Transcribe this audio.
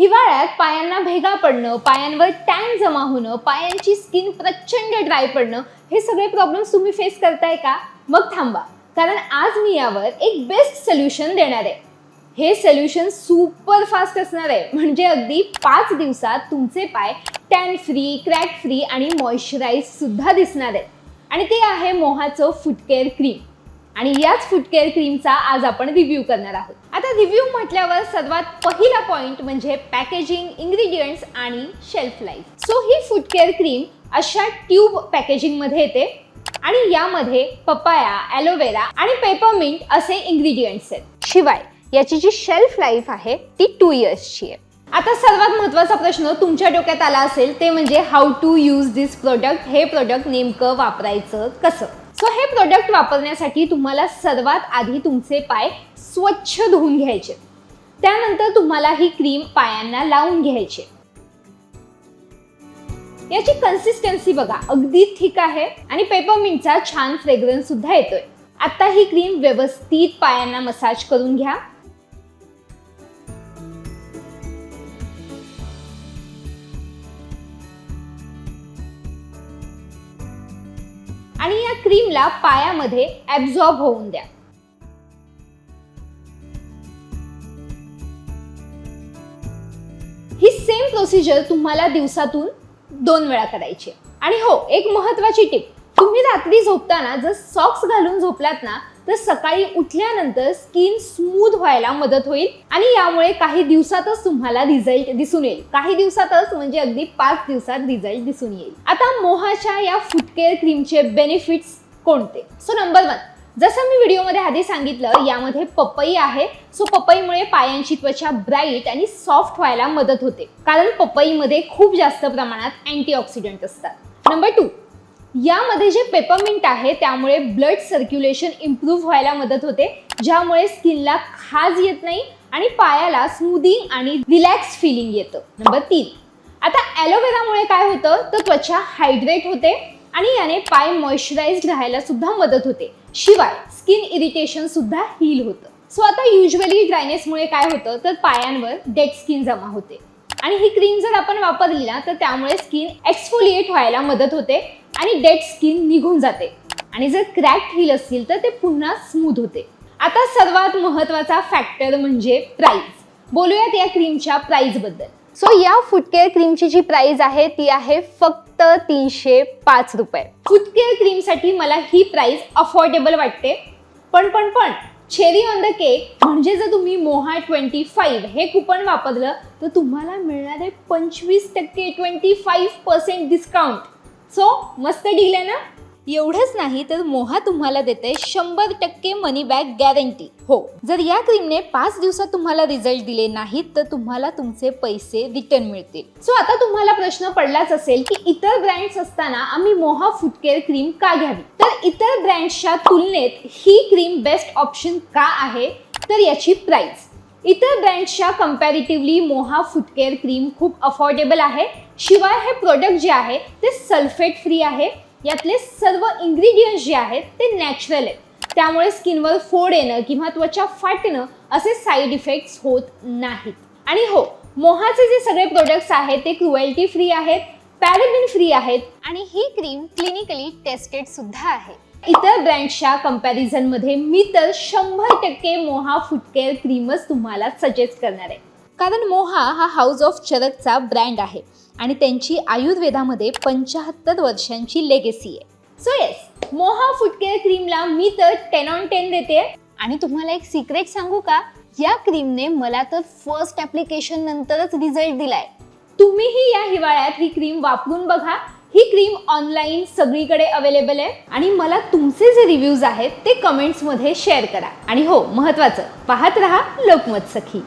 हिवाळ्यात पायांना भेगा पडणं पायांवर टॅन जमा होणं पायांची स्किन प्रचंड ड्राय पडणं हे सगळे प्रॉब्लेम्स तुम्ही फेस करताय का? मग थांबा. कारण आज मी यावर एक बेस्ट सोल्युशन देणार आहे. हे सोल्युशन सुपर फास्ट असणार आहे. म्हणजे अगदी पाच दिवसात तुमचे पाय टॅन फ्री क्रॅक फ्री आणि मॉइश्चराईज सुद्धा दिसणार आहेत. आणि ते आहे मोहाचं फुटकेअर क्रीम आणि याच फुटकेअर क्रीमचा आज आपण रिव्ह्यू करणार आहोत. आता रिव्ह्यू म्हटल्यावर सर्वात पहिला पॉइंट म्हणजे पॅकेजिंग इंग्रेडियंट्स आणि शेल्फ लाईफ सो ही फुटकेअर क्रीम अशा ट्यूब पॅकेजिंगमध्ये येते आणि यामध्ये पपाया ॲलोवेरा आणि पेपरमिंट असे इंग्रेडियंट्स आहेत. शिवाय याची जी शेल्फ लाईफ आहे ती टू इयर्सची आहे. आता सर्वात महत्त्वाचा प्रश्न तुमच्या डोक्यात आला असेल ते म्हणजे how to use this product हे प्रोडक्ट नेमकं वापरायचं कसं? सो हे प्रोडक्ट वापरण्यासाठी तुम्हाला सर्वात आधी तुमचे पाय स्वच्छ धुवून घ्यायचे. त्यानंतर तुम्हाला ही क्रीम पायांना लावून घ्यायची. याची कन्सिस्टन्सी बघा अगदी ठीक आहे आणि पेपरमिंटचा छान फ्रेग्रन्स सुद्धा येतोय. आता ही क्रीम व्यवस्थित पायांना मसाज करून घ्या. आणि या क्रीमला पायामध्ये ॲब्झॉर्ब होऊन द्या ही सेम प्रोसिजर तुम्हाला दिवसातून दोन वेळा करायची आहे. आणि हो एक महत्वाची टिप तुम्ही रात्री झोपताना जर सॉक्स घालून झोपलात ना तर सकाळी उठल्यानंतर स्किन स्मूथ व्हायला मदत होईल आणि यामुळे काही दिवसातच तुम्हाला रिझल्ट दिसून येईल. काही दिवसातच म्हणजे अगदी पाच दिवसात रिझल्ट दिसून येईल. आता मोहाच्या या फुटकेअर क्रीमचे बेनिफिट्स कोणते? सो नंबर वन जसं मी व्हिडिओमध्ये आधी सांगितलं यामध्ये पपई आहे. सो पपईमुळे पायांची त्वचा ब्राईट आणि सॉफ्ट व्हायला मदत होते. कारण पपईमध्ये खूप जास्त प्रमाणात अँटीऑक्सिडंट असतात. नंबर टू यामध्ये जे पेपरमिंट आहे त्यामुळे ब्लड सर्क्युलेशन इम्प्रूव्ह व्हायला मदत होते ज्यामुळे स्किनला खाज येत नाही आणि पायाला स्मूदिंग आणि रिलॅक्स फिलिंग येतं. नंबर तीन. आता ॲलोवेरामुळे काय होतं? तर त्वचा हायड्रेट होते आणि याने पाय मॉइश्चराइज राहायला सुद्धा मदत होते. शिवाय स्किन इरिटेशन सुद्धा हील होतं. सो आता युजली ड्रायनेसमुळे काय होतं? तर पायांवर डेड स्किन जमा होते. आणि ही क्रीम जर आपण वापरली ना तर त्यामुळे स्किन एक्सफोलिएट व्हायला मदत होते. आणि डेड स्किन निघून जाते. आणि जर क्रॅक हिल असतील तर ते पुन्हा स्मूथ होते. आता सर्वात महत्त्वाचा फॅक्टर म्हणजे प्राइस बोलूयात या क्रीमच्या प्राइसबद्दल. सो या फुटकेअर क्रीमची जी प्राइस आहे ती आहे फक्त तीनशे पाच रुपये. फुटकेअर क्रीमसाठी मला ही प्राइस अफोर्डेबल वाटते. पण पण पण चेरी ऑन द केक म्हणजे जर तुम्ही मोहा ट्वेंटी फाईव्ह हे कुपन वापरलं तर तुम्हाला मिळणार आहे पंचवीस टक्के twenty five percent discount so मस्त डील आहे ना? एवढंच नाही तर मोहा तुम्हाला देते शंभर टक्के मनी बॅक गॅरंटी हो. जर या क्रीमने पाच दिवसात तुम्हाला रिझल्ट दिले नाहीत तर तुम्हाला तुमचे पैसे रिटर्न मिळतील. सो आता तुम्हाला प्रश्न पडलाच असेल की इतर ब्रँड्स असताना आम्ही मोहा फुटकेअर क्रीम का घ्यावी? तर इतर ब्रँड्सच्या तुलनेत ही क्रीम बेस्ट ऑप्शन का आहे? तर याची प्राइस इतर ब्रँड्सच्या कम्पॅरेटिव्हली मोहा फुटकेअर क्रीम खूप अफोर्डेबल आहे. शिवाय हे प्रोडक्ट जे आहे ते सल्फेट फ्री आहे. यातले सर्व इंग्रेडियंट्स जे आहेत ते नॅचरल आहेत. त्यामुळे स्किनवर फोड येणं किंवा त्वचा फाटणं असे साईड इफेक्ट्स होत नाहीत. आणि हो मोहाचे जे सगळे प्रोडक्ट्स आहेत ते क्रुएल्टी फ्री आहेत पॅरेबिन फ्री आहेत. आणि ही क्रीम क्लिनिकली टेस्टेड सुद्धा आहे. इतर ब्रँडच्या कंपॅरिझनमध्ये मी तर शंभर टक्के मोहा फुटकेअर क्रीमच तुम्हाला सजेस्ट करणार आहे. कारण मोहा हा हाऊस ऑफ चरकचा ब्रँड आहे आणि त्यांची आयुर्वेदामध्ये पंचाहत्तर वर्षांची लेगेसी आहे. सो येस मोहा फुटकेअर क्रीमला मी तर टेन ऑन टेन देते. आणि तुम्हाला एक सिक्रेट सांगू का? या क्रीमने मला तर फर्स्ट ॲप्लिकेशन नंतरच रिझल्ट दिलाय. तुम्हीही या हिवाळ्यात ही क्रीम वापरून बघा. ही क्रीम ऑनलाईन सगळीकडे अवेलेबल आहे. आणि मला तुमचे जे रिव्ह्यूज आहेत ते कमेंट्समध्ये शेअर करा. आणि हो महत्त्वाचं पाहत रहा लोकमत सखी